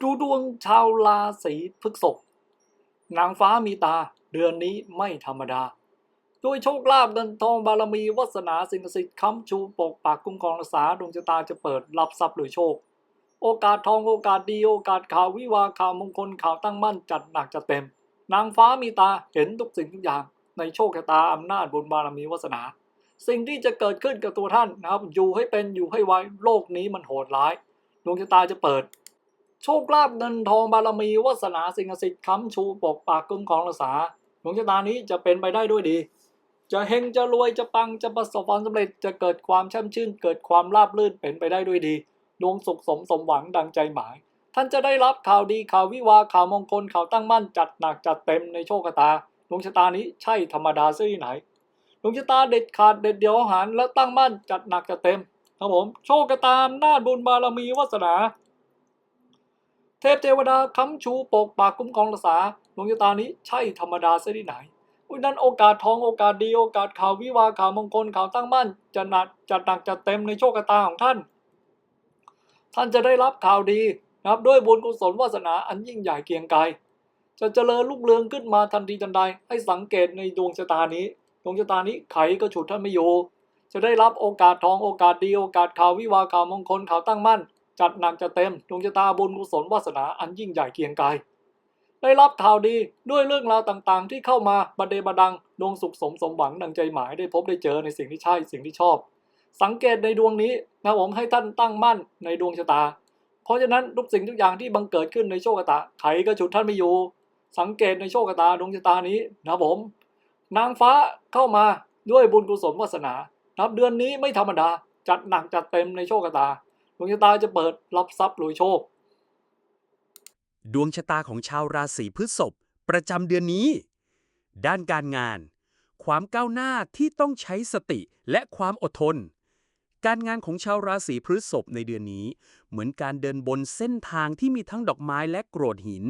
ดูดวงชาวราศีพฤษภนางฟ้ามีตาเดือนนี้ไม่ธรรมดา ด้วยโชคลาภเงินทองบารมีวาสนาสิ่งศักดิ์สิทธิ์ค้ำชูปกปักคุ้มครองรักษาดวงชะตาจะเปิดรับทรัพย์หรือโชค โอกาสทองโอกาสดีโอกาสข่าววิวาข่าวมงคลข่าวตั้งมั่นจัดหนักจัดเต็ม นางฟ้ามีตาเห็นทุกสิ่งทุกอย่าง ในโชคชะตาอำนาจบุญบารมีวาสนา สิ่งที่จะเกิดขึ้นกับตัวท่านนะครับอยู่ให้เป็นอยู่ให้ไวโลกนี้มันโหดร้าย ดวงชะตาจะเปิด โชคลาภเงินทองบารมีวาสนาสิ่งศักดิ์สิทธิ์ค้ำชูปกปักคุ้มครองรักษาดวงชะตานี้จะเป็นไปได้ด้วยดี จะเฮงจะรวยจะปังจะประสบความสำเร็จจะเกิดความช่มชื่น เกิดความราบรื่นเป็นไปได้ด้วยดี ดวงสุขสมสมหวังดังใจหมาย ท่านจะได้รับข่าวดีข่าววิวาข่าวมงคลข่าวตั้งมั่นจัดหนักจัดเต็มในโชคชะตาดวงชะตานี้ใช่ธรรมดาซะที่ไหนดวงชะตาเด็ดขาดเด็ดเดี่ยวหารและตั้งมั่นจัดหนักจัดเต็มครับผมโชคกระตามนาบุญบารมีวาสนา เทพเทวดาค้ำชูปกปากคุ้มครองรักษาดวงชะตานี้ใช่ธรรมดาซะที่ไหนอุ้ยนั้นโอกาสทองโอกาสดีโอกาสข่าววิวาข่าวมงคลข่าวตั้งมั่นจะหนักจัดหนักจัดเต็มในโชคชะตาของท่าน ท่านจะได้รับข่าวดีนะครับด้วยบุญกุศลวาสนาอันยิ่งใหญ่เกียงไกรจะเจริญรุ่งเรืองขึ้นมาทันทีทันใด ให้สังเกตในดวงชะตานี้ ดวงชะตานี้ไขก็ฉุดท่านไม่อยู่จะได้รับโอกาสทองโอกาสดีโอกาสข่าววิวาข่าวมงคลข่าวตั้งมั่น จัดหนักจัดเต็มดวงชะตาบุญกุศลวาสนาอันยิ่งใหญ่เกียงไกรได้รับข่าวดีด้วยเรื่องราวต่างๆ ที่เข้ามาบันเดบันดังดวงสุขสมสมหวังดังใจหมายได้พบได้เจอในสิ่งที่ใช่สิ่งที่ชอบ สังเกตในดวงนี้นะผมให้ท่านตั้งมั่นในดวงชะตา เพราะฉะนั้นทุกสิ่งทุกอย่างที่บังเกิดขึ้นในโชคชะตาไขก็ฉุดท่านไม่อยู่ สังเกตในโชคชะตาดวงชะตานี้นะผม นางฟ้าเข้ามาด้วยบุญกุศลวาสนา นับเดือนนี้ไม่ธรรมดาจัดหนักจัดเต็มในโชคชะตา ดวงชะตาจะเปิดรับทรัพย์รวยโชค ดวงชะตาของชาวราศีพฤษภประจำเดือนนี้ ด้านการงาน ความก้าวหน้าที่ต้องใช้สติและความอดทน การงานของชาวราศีพฤษภในเดือนนี้ เหมือนการเดินบนเส้นทางที่มีทั้งดอกไม้และโกรธหิน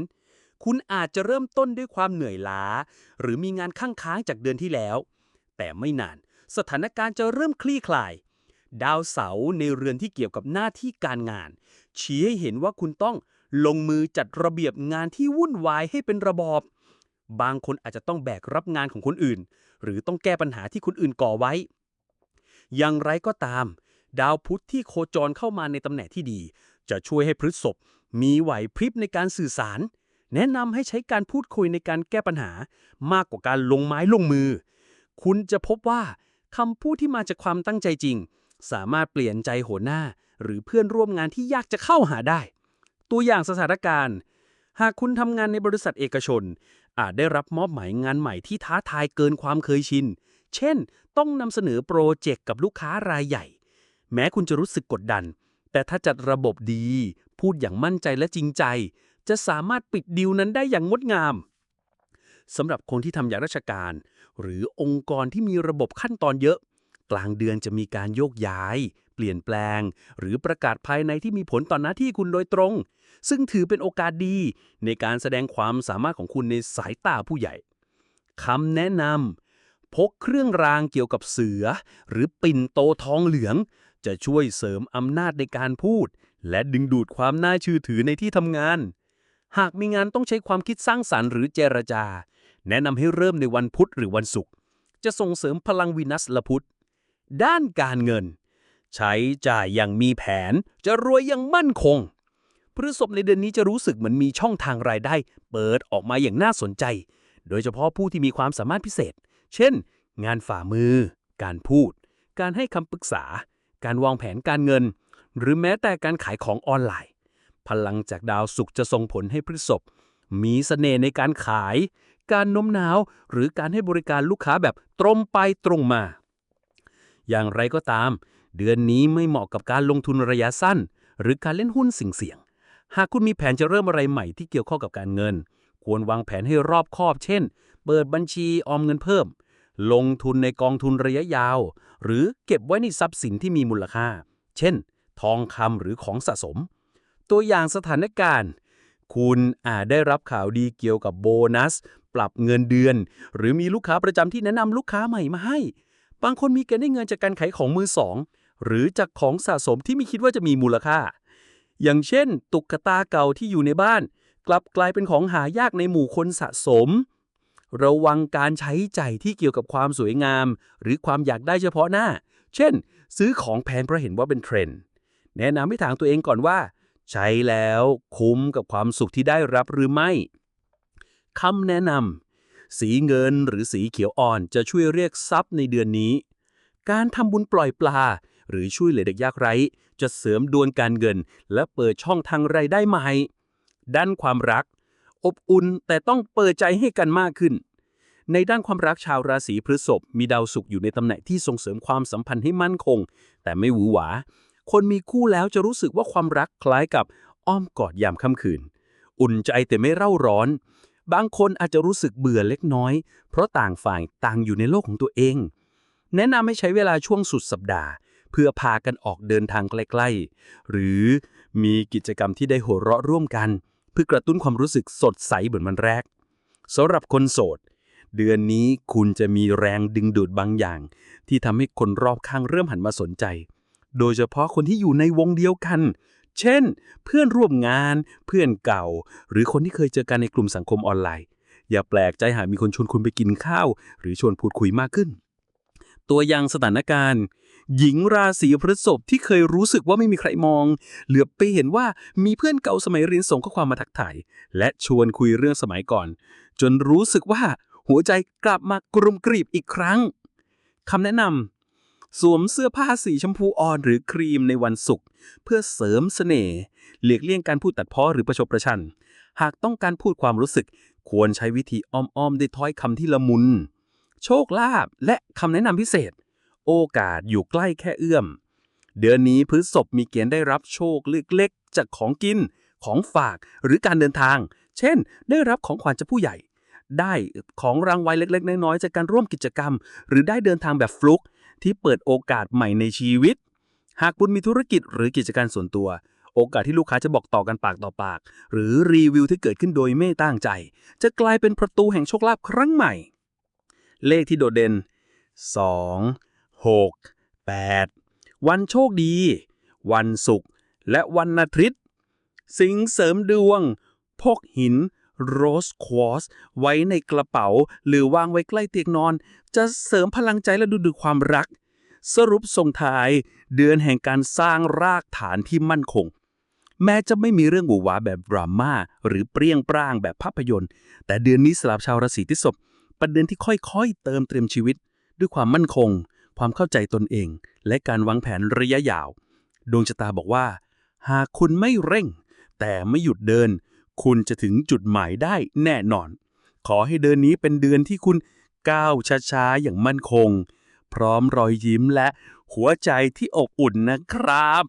คุณอาจจะเริ่มต้นด้วยความเหนื่อยล้า หรือมีงานข้างค้างจากเดือนที่แล้ว แต่ไม่นาน สถานการณ์จะเริ่มคลี่คลาย ดาวเสาร์ในเรือนที่เกี่ยวกับหน้าที่การงาน ชี้ให้เห็นว่าคุณต้องลงมือจัดระเบียบงานที่วุ่นวายให้เป็นระบอบ บางคนอาจจะต้องแบกรับงานของคนอื่น หรือต้องแก้ปัญหาที่คนอื่นก่อไว้ อย่างไรก็ตาม ดาวพุธที่โคจรเข้ามาในตำแหน่งที่ดี จะช่วยให้พฤษภมีไหวพริบในการสื่อสาร แนะนำให้ใช้การพูดคุยในการแก้ปัญหามากกว่าการลงไม้ลงมือ คุณจะพบว่าคำพูดที่มาจากความตั้งใจจริง สามารถเปลี่ยนใจหัวหน้า หรือเพื่อนร่วมงานที่ยากจะเข้าหาได้ ตัวอย่างสถานการณ์ หากคุณทำงานในบริษัทเอกชน อาจได้รับมอบหมายงานใหม่ที่ท้าทายเกินความเคยชิน เช่น ต้องนำเสนอโปรเจกต์กับลูกค้ารายใหญ่ แม้คุณจะรู้สึกกดดัน แต่ถ้าจัดระบบดี พูดอย่างมั่นใจและจริงใจ จะสามารถปิดดีลนั้นได้อย่างงดงามสำหรับคนที่ทำอย่างราชการ หรือองค์กรที่มีระบบขั้นตอนเยอะ กลางเดือนจะมีการโยกย้าย เปลี่ยนแปลง หรือประกาศภายในที่มีผลต่อหน้าที่คุณโดยตรง ซึ่งถือเป็นโอกาสดี ในการแสดงความสามารถของคุณในสายตาผู้ใหญ่คำแนะนำพกเครื่องรางเกี่ยวกับเสือ หรือปิ่นโตทองเหลือง จะช่วยเสริมอำนาจในการพูด และดึงดูดความน่าเชื่อถือในที่ทำงาน หากมีงานต้องใช้ความคิดสร้างสรรค์หรือเจรจา แนะนำให้เริ่มในวันพุธหรือวันศุกร์จะส่งเสริมพลังวีนัสและพุธ ด้านการเงิน ใช้จ่ายอย่างมีแผน จะรวยอย่างมั่นคงพฤษภในเดือนนี้จะรู้สึกเหมือนมีช่องทางรายได้ เปิดออกมาอย่างน่าสนใจ โดยเฉพาะผู้ที่มีความสามารถพิเศษ เช่น งานฝ่ามือ การพูด การให้คำปรึกษา การวางแผนการเงิน หรือแม้แต่การขายของออนไลน์ พลังจากดาวศุกร์จะส่งผลให้พฤษภมีเสน่ห์ในการขาย การโน้มน้าว หรือการให้บริการลูกค้าแบบตรงไปตรงมา อย่างไรก็ตาม เดือนนี้ไม่เหมาะกับการลงทุนระยะสั้น หรือการเล่นหุ้นสิ่งเสี่ยง หากคุณมีแผนจะเริ่มอะไรใหม่ที่เกี่ยวข้องกับการเงิน ควรวางแผนให้รอบคอบ เช่น เปิดบัญชีออมเงินเพิ่ม ลงทุนในกองทุนระยะยาว หรือเก็บไว้ในทรัพย์สินที่มีมูลค่า เช่น ทองคำหรือของสะสม ตัวอย่างสถานการณ์ คุณอาจได้รับข่าวดีเกี่ยวกับโบนัส ปรับเงินเดือน หรือมีลูกค้าประจำที่แนะนำลูกค้าใหม่มาให้ บางคนมีเกณฑ์ได้เงินจากการขายของมือสอง หรือจากของสะสมที่ไม่คิดว่าจะมีมูลค่า อย่างเช่น ตุ๊กตาเก่าที่อยู่ในบ้าน กลับกลายเป็นของหายากในหมู่คนสะสม ระวังการใช้ใจ่ายที่เกี่ยวกับความสวยงาม หรือความอยากได้เฉพาะหน้า เช่น ซื้อของแพงเพราะเห็นว่าเป็นเทรนด์แนะนำให้ถามตัวเองก่อนว่า ใช้แล้วคุ้มกับความสุขที่ได้รับหรือไม่คำแนะนำ สีเงินหรือสีเขียวอ่อนจะช่วยเรียกทรัพย์ในเดือนนี้ การทำบุญปล่อยปลา หรือช่วยเหลือเด็กยากไร้ จะเสริมดวงการเงิน และเปิดช่องทางรายได้ใหม่ ด้านความรัก อบอุ่นแต่ต้องเปิดใจให้กันมากขึ้น ในด้านความรักชาวราศีพฤษภมีดาวศุกร์อยู่ในตำแหน่งที่ส่งเสริมความสัมพันธ์ให้มั่นคง แต่ไม่หวือหวา คนมีคู่แล้วจะรู้สึกว่าความรักคล้ายกับอ้อมกอดยามค่ำคืน อุ่นใจแต่ไม่เร่าร้อน บางคนอาจจะรู้สึกเบื่อเล็กน้อย เพราะต่างฝ่ายต่างอยู่ในโลกของตัวเอง แนะนำให้ใช้เวลาช่วงสุดสัปดาห์ เพื่อพากันออกเดินทางใกล้ๆ หรือมีกิจกรรมที่ได้หัวเราะร่วมกัน เพื่อกระตุ้นความรู้สึกสดใสเหมือนวันแรกสำหรับคนโสด เดือนนี้คุณจะมีแรงดึงดูดบางอย่าง ที่ทำให้คนรอบข้างเริ่มหันมาสนใจ โดยเฉพาะคนที่อยู่ในวงเดียวกัน เช่น เพื่อนร่วมงาน เพื่อนเก่า หรือคนที่เคยเจอกันในกลุ่มสังคมออนไลน์ อย่าแปลกใจหากมีคนชวนคุณไปกินข้าว หรือชวนพูดคุยมากขึ้น ตัวอย่างสถานการณ์ หญิงราศีพฤษภที่เคยรู้สึกว่าไม่มีใครมอง เหลือบไปเห็นว่ามีเพื่อนเก่าสมัยเรียนส่งข้อความมาทักทายและชวนคุยเรื่องสมัยก่อน จนรู้สึกว่าหัวใจกลับมากรุมกรีบอีกครั้งคำแนะนำ สวมเสื้อผ้าสีชมพูอ่อนหรือครีมในวันศุกร์เพื่อเสริมเสน่ห์หลีกเลี่ยงการพูดตัดพ้อหรือประชดประชัน หากต้องการพูดความรู้สึก ควรใช้วิธีอ้อมๆด้วยถ้อยคำที่ละมุน โชคลาภและคำแนะนำพิเศษ โอกาสอยู่ใกล้แค่เอื้อม เดือนนี้พฤษภมีเกณฑ์ได้รับโชคเล็กๆจากของกิน ของฝากหรือการเดินทาง เช่น ได้รับของขวัญจากผู้ใหญ่ ได้ของรางวัลเล็กๆ น้อยๆจากการร่วมกิจกรรม หรือได้เดินทางแบบฟลุก ที่เปิดโอกาสใหม่ในชีวิต หากคุณมีธุรกิจหรือกิจการส่วนตัว โอกาสที่ลูกค้าจะบอกต่อกันปากต่อปาก หรือรีวิวที่เกิดขึ้นโดยไม่ตั้งใจ จะกลายเป็นประตูแห่งโชคลาภครั้งใหม่ เลขที่โดดเด่น 2 6 8 วันโชคดี วันศุกร์และวันอาทิตย์ สิงเสริมดวง พกหิน โรสควอสไว้ในกระเป๋า หรือวางไว้ใกล้เตียงนอน จะเสริมพลังใจและดูดูความรัก สรุปส่งท้าย เดือนแห่งการสร้างรากฐานที่มั่นคง แม้จะไม่มีเรื่องหวือหวาแบบดราม่าหรือเปรี้ยงปร้างแบบภาพยนตร์ แต่เดือนนี้สำหรับชาวราศีพฤษภเป็นเดือนที่ค่อยๆ เติมเต็มชีวิต ด้วยความมั่นคง ความเข้าใจตนเอง และการวางแผนระยะยาว ดวงชะตาบอกว่า หากคุณไม่เร่ง แต่ไม่หยุดเดิน คุณจะถึงจุดหมายได้แน่นอน ขอให้เดือนนี้เป็นเดือนที่คุณก้าวช้าๆ อย่างมั่นคง พร้อมรอยยิ้มและหัวใจที่อบอุ่นนะครับ